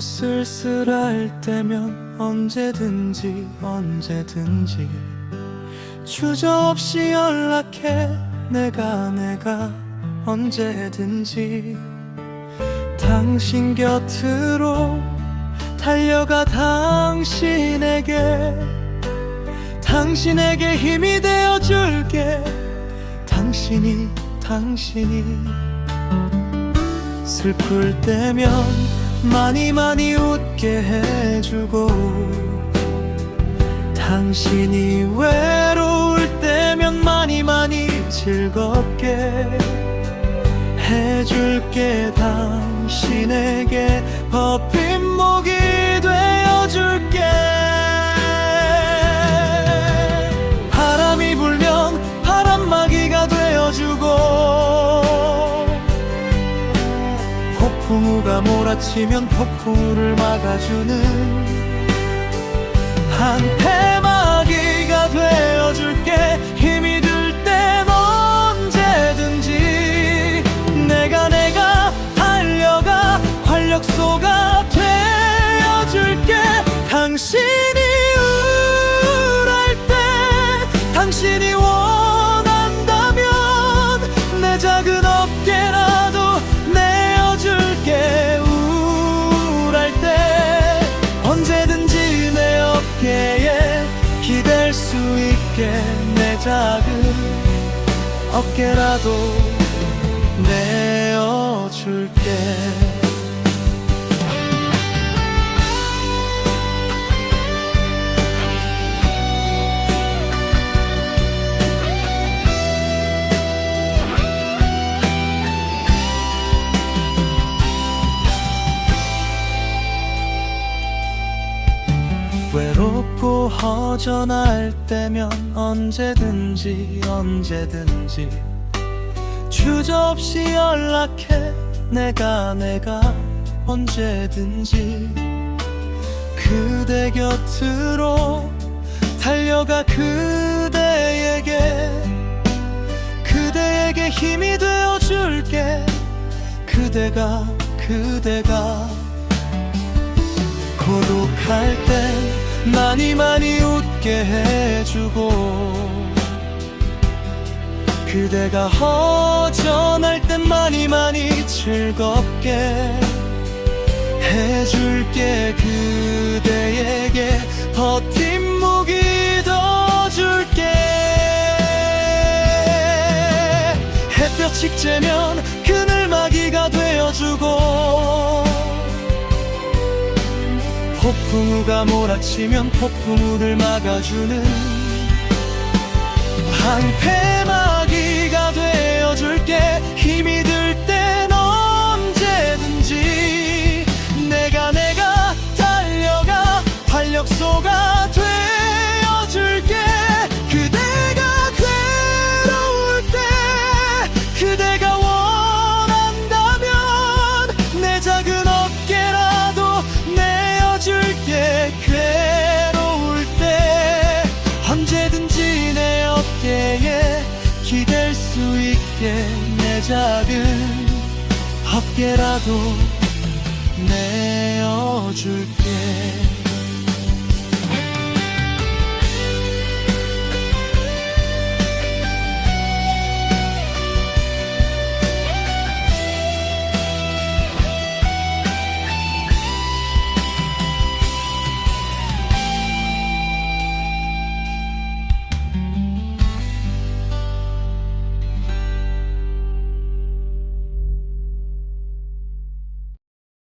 쓸쓸할 때면 언제든지 언제든지 주저없이 연락해. 내가 내가 언제든지 당신 곁으로 달려가 당신에게 당신에게 힘이 되어 줄게. 당신이 당신이 슬플 때면 많이 많이 웃게 해주고 당신이 외로울 때면 많이 많이 즐겁게 해줄게 당신에게 버핀 목이 몰아치면 폭풍우를 막아주는 한패막이가 되어줄게. 힘이 들 땐 언제든지 내가 내가 달려가 활력 소가 되어줄게. 당신 있게 내 작은 어깨라도 내어줄게 외롭고 허전할 때면 언제든지 언제든지 주저없이 연락해. 내가 내가 언제든지 그대 곁으로 달려가 그대에게 그대에게 힘이 되어 줄게. 그대가 그대가 고독할 땐 많이 많이 웃게 해주고 그대가 허전할 땐 많이 많이 즐겁게 해줄게 그대에게 버팀목이 더 줄게. 햇볕이 쬐면 폭풍우가 몰아치면 폭풍우를 막아주는 방패 작은 어깨라도 내어줄게